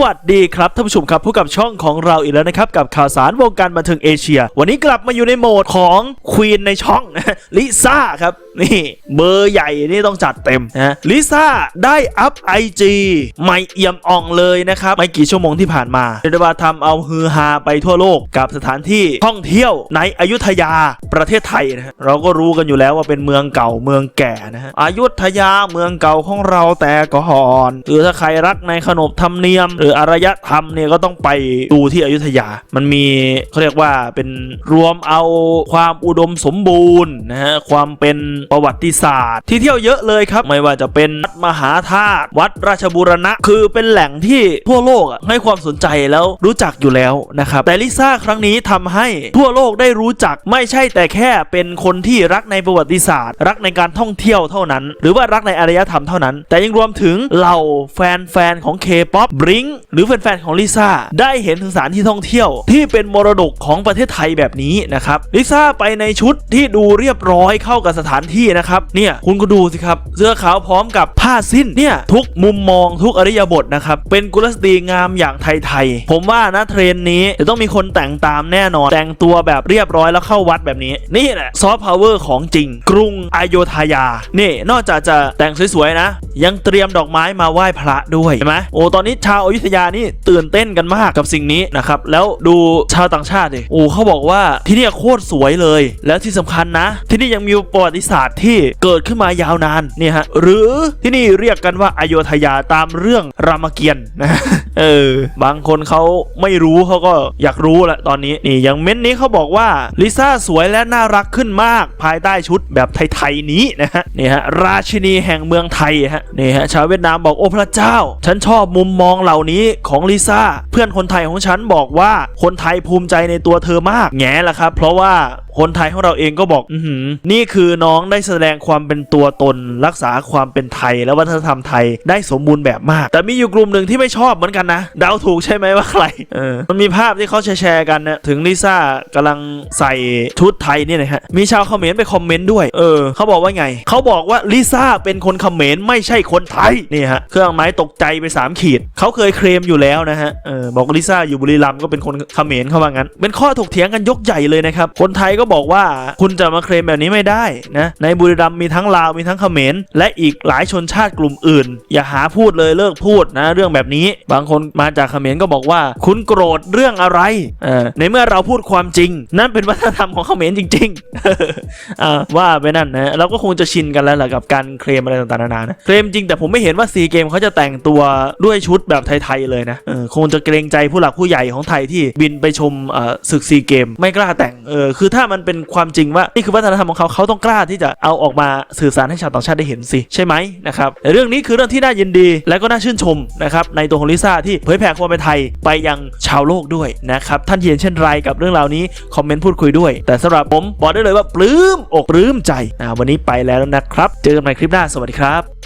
สวัสดีครับท่านผู้ชมครับพบกับช่องของเราอีกแล้วนะครับ กับข่าวสารวงการบันเทิงเอเชีย วันนี้กลับมาอยู่ในโหมดของควีนในช่องลิซ่าครับ นี่เบอร์ใหญ่นี่ต้องจัดเต็มนะลิซ่าได้อัพไอจีไม่เอี่ยมอ่องเลยนะครับ ไม่กี่ชั่วโมงที่ผ่านมาเรียกได้ว่าทำเอาฮือฮาไปทั่วโลกกับสถานที่ท่องเที่ยวในอยุธยาประเทศไทยนะฮะเราก็รู้กันอยู่แล้วว่าเป็นเมืองเก่าเมืองแก่นะฮะอยุธยาเมืองเก่าของเราแต่ก่อนหรือถ้าใครรักในขนบธรรมเนียม หรืออารยธรรมเนี่ยก็ต้องไปดูที่อยุธยา มันมีเขาเรียกว่าเป็นรวมเอาความอุดมสมบูรณ์นะฮะความเป็นประวัติศาสตร์ ที่เที่ยวเยอะเลยครับ ไม่ว่าจะเป็นวัดมหาธาตุวัดราชบูรณะ คือเป็นแหล่งที่ทั่วโลกให้ความสนใจแล้วรู้จักอยู่แล้วนะครับแต่ลิซ่าครั้งนี้ทำให้ทั่วโลกได้รู้จักไม่ใช่แต่แค่เป็นคนที่รักในประวัติศาสตร์ รักในการท่องเที่ยวเท่านั้น หรือว่ารักในอารยธรรมเท่านั้น แต่ยังรวมถึงเหล่าแฟนๆของ K-POP บริงหรือแฟนๆของลิซ่าได้เห็นถึงสถานที่ท่องเที่ยว ที่เป็นมรดกของประเทศไทยแบบนี้นะครับลิซ่าไปในชุดที่ดูเรียบร้อยเข้ากับสถานที่นะครับเนี่ยคุณก็ดูสิครับ เสื้อขาวพร้อมกับผ้าสิ้นเนี่ยทุกมุมมองทุกอริยบทนะครับเป็นกุลสตรีงามอย่างไทยๆผมว่านะเทรนนี้จะต้องมีคนแต่งตามแน่นอน แต่งตัวแบบเรียบร้อยแล้วเข้าวัดแบบนี้ นี่แหละซอฟต์พาวเวอร์ของจริง กรุงอโยธยา นี่นอกจากจะแต่งสวยๆนะ ยังเตรียมดอกไม้มาไหว้พระด้วยเห็นไหมโอ้ตอนนี้ชาวอยุธยานี่ตื่นเต้นกันมากกับสิ่งนี้นะครับแล้วดูชาวต่างชาติดิโอ้เขาบอกว่าที่นี่โคตรสวยเลย แล้วที่สำคัญนะ ที่นี่ยังมีประวัติศาสตาสตร์ที่เกิดขึ้นมายาวนานเนี่ยฮะหรือที่นี่เรียกกันว่าอโยธยาตามเรื่องรามเกียรติ์นะ เออ บางคนเขาไม่รู้เขาก็อยากรู้แหละตอนนี้นี่อย่างเม้นต์นี้เขาบอกว่าลิซ่าสวยและน่ารักขึ้นมากภายใต้ชุดแบบไทยๆนี้นะฮะนี่ฮะราชินีแห่งเมืองไทยฮะนี่ฮะชาวเวียดนามบอกโอ้พระเจ้า ฉันชอบมุมมองเหล่านี้ของลิซ่าเพื่อนคนไทยของฉันบอกว่าคนไทยภูมิใจในตัวเธอมากแง่ละครับ เพราะว่าคนไทยของเราเองก็บอก อืนี่คือน้องได้แสดงความเป็นตัวตนรักษาความเป็นไทย และวัฒนธรรมไทยได้สมบูรณ์แบบมาก แต่มีอยู่กลุ่มหนึ่งที่ไม่ชอบเหมือนกันนะ เดาถูกใช่ไหมว่าใครเออมันมีภาพที่เขาแชร์ๆกันนะถึงลิซ่ากำลังใส่ชุดไทยเนี่ยนะฮะมีชาวเขมรไปคอมเมนต์ด้วยเออเขาบอกว่าไงเขาบอกว่าลิซ่าเป็นคนเขมรไม่ใช่คนไทยนี่ฮะเครื่องหมายตกใจไปสามขีดเขาเคยเคลมอยู่แล้วนะฮะเออบอกว่าลิซ่าอยู่บุรีรัมย์ก็เป็นคนเขมรเขาว่างั้น เป็นข้อถกเถียงกันยกใหญ่เลยนะครับคนไทยก็บอกว่าคุณจะมาเคลมแบบนี้ไม่ได้นะในบุรีรัมย์มีทั้งลาวมีทั้งเขมรและอีกหลายชนชาติกลุ่มอื่น อย่าหาพูดเลยเลิกพูดนะเรื่องแบบนี้บางคนมาจากเขมรก็บอกว่า คุณโกรธเรื่องอะไรอในเมื่อเราพูดความจริง นั่นเป็นวัฒนธรรมของเขมรจริงๆว่าไปนั่นนะเราก็คงจะชินกันแล้วแหละกับการเคลมอะไรต่างๆนานานะเคลมจริงแต่ผมไม่เห็นว่าซีเกมเขาจะแต่งตัวด้วยชุดแบบไทยๆเลยนะคงจะเกรงใจผู้หลักผู้ใหญ่ของไทยที่บินไปชมศึกซีเกม ไม่กล้าแต่งเออคือถ้ามันเป็นความจริงว่านี่คือวัฒนธรรมของเขาเขาต้องกล้าที่จะเอาออกมาสื่อสารให้ชาวต่างชาติได้เห็นสิใช่ไหมนะครับเรื่องนี้คือเรื่องที่น่ายินดีและก็น่าชื่นชมนะครับในตัวของลิซ่าที่เผยแผ่ความเป็นไทยไปยังชาวโลกด้วยนะครับท่านเห็นเช่นไรกับเรื่องราวนี้คอมเมนต์พูดคุยด้วย แต่สำหรับผมบอกได้เลยว่าปลื้มอกปลื้มใจอ่าวันนี้ไปแล้วนะครับ เจอกันใหม่คลิปหน้าสวัสดีครับ